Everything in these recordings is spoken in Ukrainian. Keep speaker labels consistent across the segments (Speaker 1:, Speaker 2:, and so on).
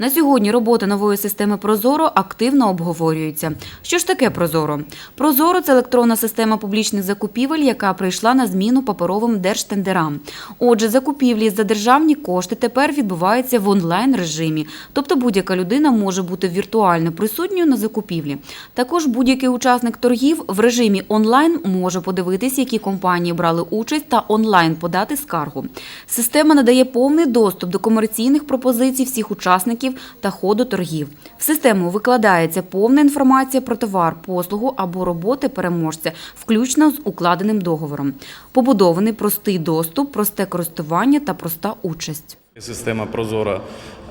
Speaker 1: На сьогодні робота нової системи Прозоро активно обговорюється. Що ж таке Прозоро? Прозоро це електронна система публічних закупівель, яка прийшла на зміну паперовим держтендерам. Отже, закупівлі за державні кошти тепер відбуваються в онлайн режимі, тобто будь-яка людина може бути віртуально присутньою на закупівлі. Також будь-який учасник торгів в режимі онлайн може подивитись, які компанії брали участь та онлайн подати скаргу. Система надає повний доступ до комерційних пропозицій всіх учасників та ходу торгів. В систему викладається повна інформація про товар, послугу або роботи переможця, включно з укладеним договором. Побудований простий доступ, просте користування та проста участь.
Speaker 2: Система Прозора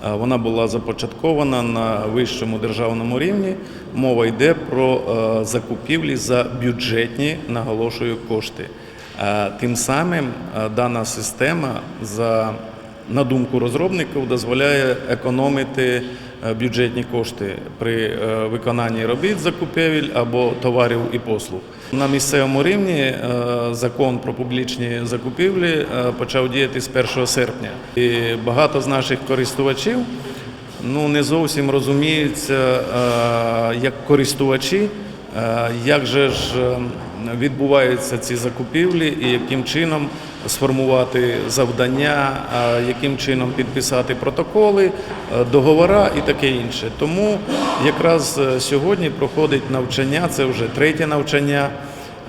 Speaker 2: е, вона була започаткована на вищому державному рівні. Мова йде про е, закупівлі за бюджетні, наголошую, кошти. Е, Тим самим дана система, за, на думку розробників, дозволяє економити е, бюджетні кошти при е, виконанні робіт закупівель або товарів і послуг. На місцевому рівні е, закон про публічні закупівлі почав діяти з 1 серпня. І багато з наших користувачів ну, не зовсім розуміються як користувачі, як же ж відбуваються ці закупівлі і яким чином сформувати завдання, яким чином підписати протоколи, е, договора і таке інше. Тому якраз е, сьогодні проходить навчання, це вже третє навчання.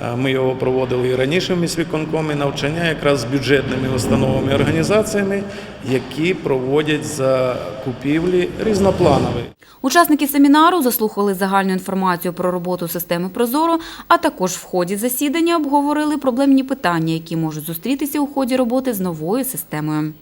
Speaker 2: Е, Ми його проводили і раніше в міськвиконкомі навчання якраз з бюджетними установами організаціями, які проводять закупівлі різнопланові.
Speaker 1: Учасники семінару заслухали загальну інформацію про роботу системи Прозоро, а також в ході засідання обговорили проблемні питання, які можуть зустрітися у ході роботи з новою системою.